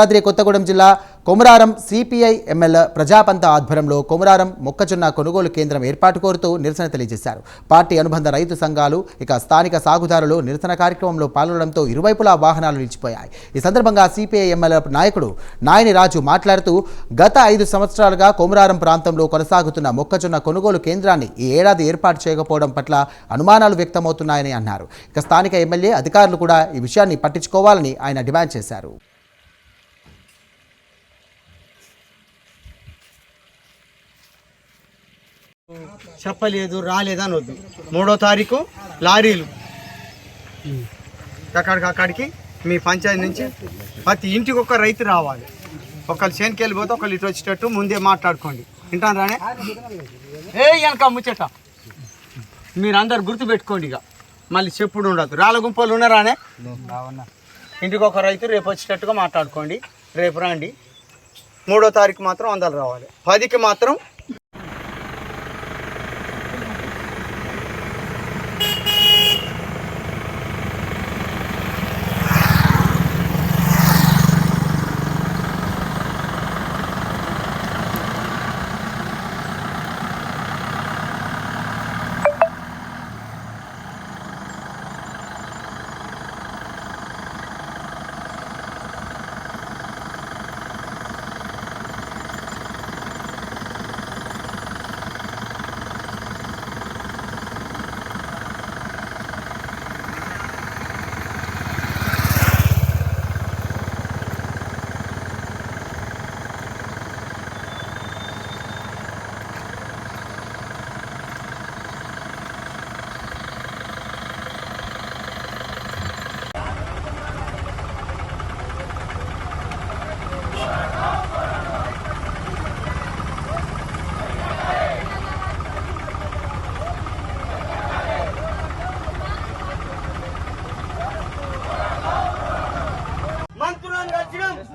భద్రాద్రి కొత్తగూడెం జిల్లా Komararam CPI MLA ప్రజాపంత ఆధ్వర్యంలో కొమరారం మొక్కజొన్న కొనుగోలు కేంద్రం ఏర్పాటు కోరుతూ నిరసన తెలియజేశారు. పార్టీ అనుబంధ రైతు సంఘాలు ఇక స్థానిక సాగుదారులు నిరసన కార్యక్రమంలో పాల్గొనడంతో ఇరువైపులా వాహనాలు నిలిచిపోయాయి. ఈ సందర్భంగా సిపిఐ ఎమ్మెల్యే నాయకుడు నాయని రాజు మాట్లాడుతూ గత ఐదు సంవత్సరాలుగా కొమరారం ప్రాంతంలో కొనసాగుతున్న మొక్కజొన్న కొనుగోలు కేంద్రాన్ని ఈ ఏడాది ఏర్పాటు చేయకపోవడం పట్ల అనుమానాలు వ్యక్తమవుతున్నాయని అన్నారు. ఇక స్థానిక ఎమ్మెల్యే అధికారులు కూడా ఈ విషయాన్ని పట్టించుకోవాలని ఆయన డిమాండ్ చేశారు. చెప్పలేదు రాలేదని వద్దు మూడో తారీఖు లారీలు. అక్కడికి అక్కడికి మీ పంచాయతీ నుంచి ప్రతి ఇంటికి ఒక రైతు రావాలి. ఒకళ్ళు చేనుకి వెళ్ళిపోతే ఒకళ్ళు ఇటు వచ్చేటట్టు ముందే మాట్లాడుకోండి. వింటాను రానే? ఏ వెనక ముచ్చట. మీరందరు గుర్తుపెట్టుకోండి ఇక. మళ్ళీ చెప్పుడు ఉండదు. రాళ్ళ గుంపలు ఉన్నారానే ఇంటికి ఒక రైతు రేపు వచ్చేటట్టుగా మాట్లాడుకోండి. రేపు రండి. మూడో తారీఖు మాత్రం అందరు రావాలి. పదికి మాత్రం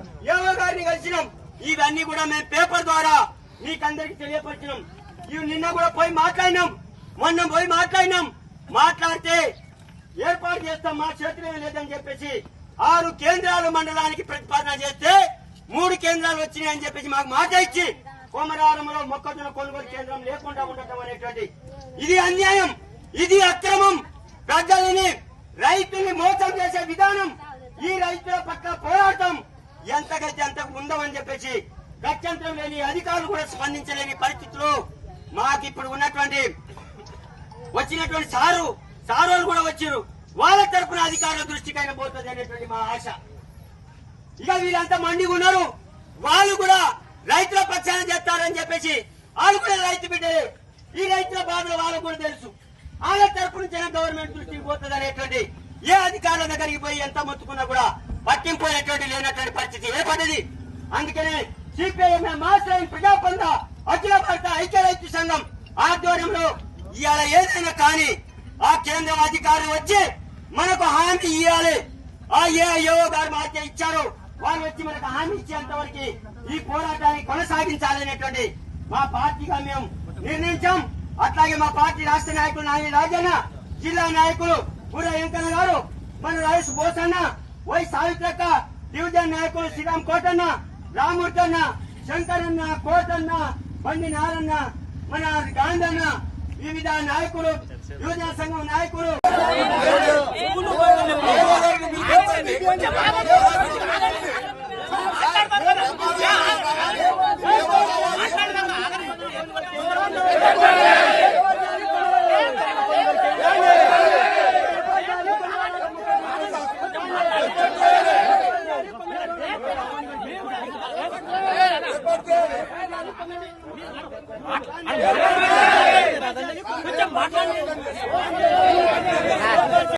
కలిసినాం గారిని కలిసినాం ఇవన్నీ కూడా మేము పేపర్ ద్వారా మీకందరికి తెలియపరిచినాం. ఇవి నిన్న కూడా పోయి మాట్లాడినాం. మొన్న పోయి మాట్లాడినాం. మాట్లాడితే ఏర్పాటు చేస్తాం మా చేతిలో లేదని చెప్పేసి ఆరు కేంద్రాలు మండలానికి ప్రతిపాదన చేస్తే మూడు కేంద్రాలు వచ్చినాయని చెప్పేసి మాకు మాట ఇచ్చి కోమరారంలో మొక్కజొన్న కొనుగోలు కేంద్రం లేకుండా ఉండటం అనేటువంటి ఇది అన్యాయం. ఇది అక్రమం. ప్రజలని రైతుల్ని మోసం చేసే విధానం ఈ రైతుల పట్ల పోరాటం. ఎంతకైతే అంతకు ఉందామని చెప్పేసి గత్యంతరం లేని అధికారులు కూడా స్పందించలేని పరిస్థితులు మాకు ఇప్పుడు ఉన్నటువంటి వచ్చినటువంటి సారు సారోలు కూడా వచ్చారు. వాళ్ళ తరపున అధికారుల దృష్టికైనా పోతుంది అనేటువంటి మా ఆశ. ఇక వీళ్ళంతా మండి ఉన్నారు. వాళ్ళు కూడా రైతుల పక్షాన చేస్తారని చెప్పేసి వాళ్ళు కూడా రైతు బిడ్డలే ఈ రైతుల బాధలు వాళ్ళకు కూడా తెలుసు. వాళ్ళ తరపు నుంచి గవర్నమెంట్ దృష్టికి పోతుంది అనేటువంటి ఏ అధికారుల దగ్గరికి పోయి ఎంత మొత్తుకున్నా కూడా పట్టింపోయేటువంటి లేనటువంటి పరిస్థితి ఏర్పడింది. అందుకనే సిపిఐఎం మాస్టర్ ప్రజాపంద అఖిల భారత ఐక్య రైతు సంఘం ఆధ్వర్యంలో ఇవాళ ఏదైనా కానీ ఆ కేంద్ర అధికారులు వచ్చి మనకు హామీ ఇవ్వాలి. ఆ ఏ గారు మాకే ఇచ్చారు. వారు వచ్చి మనకు హామీ ఇచ్చేంత వరకు ఈ పోరాటాన్ని కొనసాగించాలనేటువంటి మా పార్టీగా మేము నిర్ణయించాం. అట్లాగే మా పార్టీ రాష్ట్ర నాయకులు నాని రాజన్న జిల్లా నాయకులు పూర వెంకన్న గారు మన రాజేష్ బోసన్న వై సావిత్రక డివిజన్ నాయకులు శ్రీరామ్ కోటన్న రామూర్తన్న శంకరన్న కోటన్న బండి నారన్న మన గాంధన్న వివిధ నాయకులు యువజన సంఘం నాయకులు కొంచెం మాట్లాడండి.